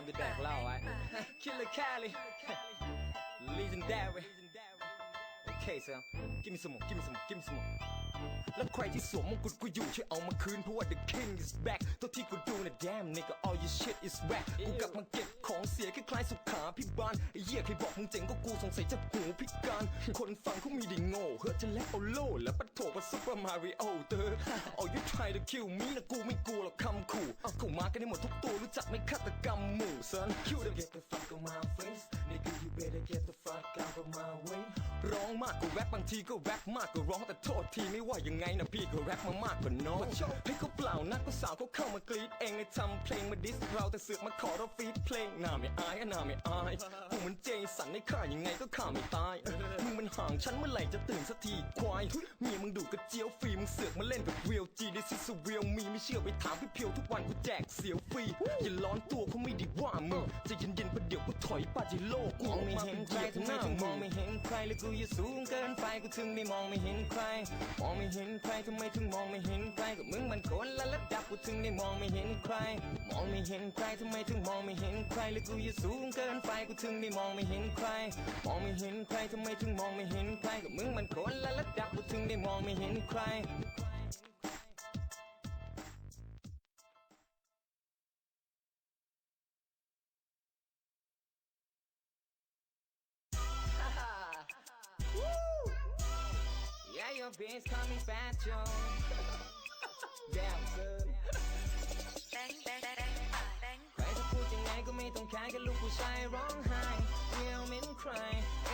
ามจะแดกเหล้าไว้ Killer Cali Legendary Okay so give me some more give me some more give me some more แล้วใครที่สวมมงกุฎกูอยู่ช่วยเอามาคืนเพราะว่า the king is back ตัวที่กูดูนะ damn nigga all your shit is whack กูกลับมาเก็บ ของเสียคล้ายๆสุขาพิบาลไอ้เหี้ยใครบอกมึงเจ๋งก็กูสงสัยจะหูพิการ คนฟังเขามีไดีโง่เฮ้อจะแล้วเอาโล่แล้วปะโถกับซุปเปอร์มาริโอเตอร์ all you try to kill me นะกูไม่กลัวหรอกคำขู่เอาเข้ามากันให้หมดทุกตัวรู้จักไหม่ฆาตกรรมหมู่ son kill them get the fuck on my face nigga you better get the fuck out of my way ร้องมากกว่าแรปบางทีก็แรปมากกว่าร้องแต่โทษทีไม่ว่ายังไงนะพี่ก็แรปมามากกว่าน้องให้เขาเปล่านักก็ สาวเขาเข้ามากรีดเองเลยทำเพลงมาดิสเราแต่เสือกมาขอเราฟีดเพลงหน้าไม่อายอะหน้าไม่อายกูมันเจสันในข่ายังไงก็ข่าไม่ตายมึงมันห่างฉันเมื่อไหร่จะตื่นสักทีควายเมียมึงดูกระเจียวฟรีมึงเสือกมาเล่นกับเรียลจีดิซิสเรียลมีไม่เชื่อไปถามพี่เพียวทุกวันกูแจกเสียวฟรีอย่าร้อนตัวเขาไม่ด้ว่ามึงจะเย็นๆประเดี๋ยวกูถอยปาจิโลกูมองไม่เห็นใครทำไมหน้าถึงมองไม่เห็นใครแล้วกูอยู่สูงเกินไปกูถึงได้มองไม่เห็นใครมองไม่เห็นใครทำไมถึงมองไม่เห็นใครก็มึงมันคนละระดับกูถึงได้มองไม่เห็นใคร มองไม่เห็นใครทำไมถึงมองไม่เห็นใครแล้วกูอยู่สูงเกินไปกูถึงได้มองไม่เห็นใคร มองไม่เห็นใครทำไมถึงมองไม่เห็นใครก็มึงมันคนละระดับกูถึงได้มองไม่เห็นใคร Yeah, your bitch call me Fat Joe. Damn good. bang bang bang bang ใครจะพูดยังไงก็ไม่ต้องแคร์กับลูกผู้ชายร้องไห้เรียวเหม็นใคร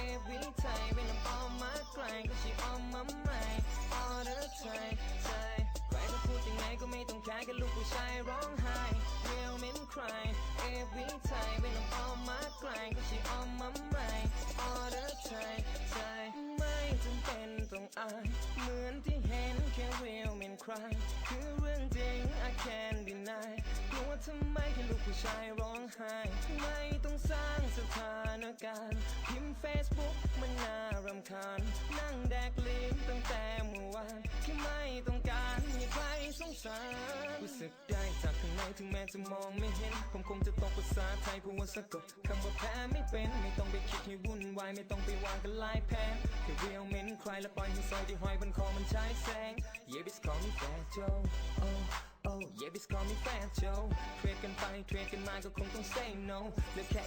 every time when I'm on my grind ก็ she on my mind all the time ใช่ใครจะพูดยังไงก็ไม่ต้องแคร์กับลูกผู้ชายร้องไห้เรียวเหม็นใคร every time when I'm on my grind ก็ she on my mind ครคือเรื่องจริง I can't deny กลัวทำไมแค่ลูกผู้ชายร้องไห้ ไม่ต้องสร้างสถานการณ์พิมพ์ Facebook มันน่ารำคาญ นั่งแดกลิ้นตั้งแต่เมื่อวานที่ไม่ต้องการให้ใครสงสารรู้สึกได้จากข้างในถึงแม้จะมองไม่เห็น ผมคงจะต้องภาษาไทยเพราะว่าสะกดคำว่าแพ้ไม่เป็น ไม่ต้องไปคิดให้วุ่นวาย ไม่ต้องไปวางกันลายแพ้แค่เรียวายและปล่อยให้ซอยที่ห้อยบนคอมันใช้แสง Yeah bitch call me Fat Joe oh oh yeah bitch call me Fat Joe เทรดกันไปเทรดกันมาก็คงต้อง say no และแค่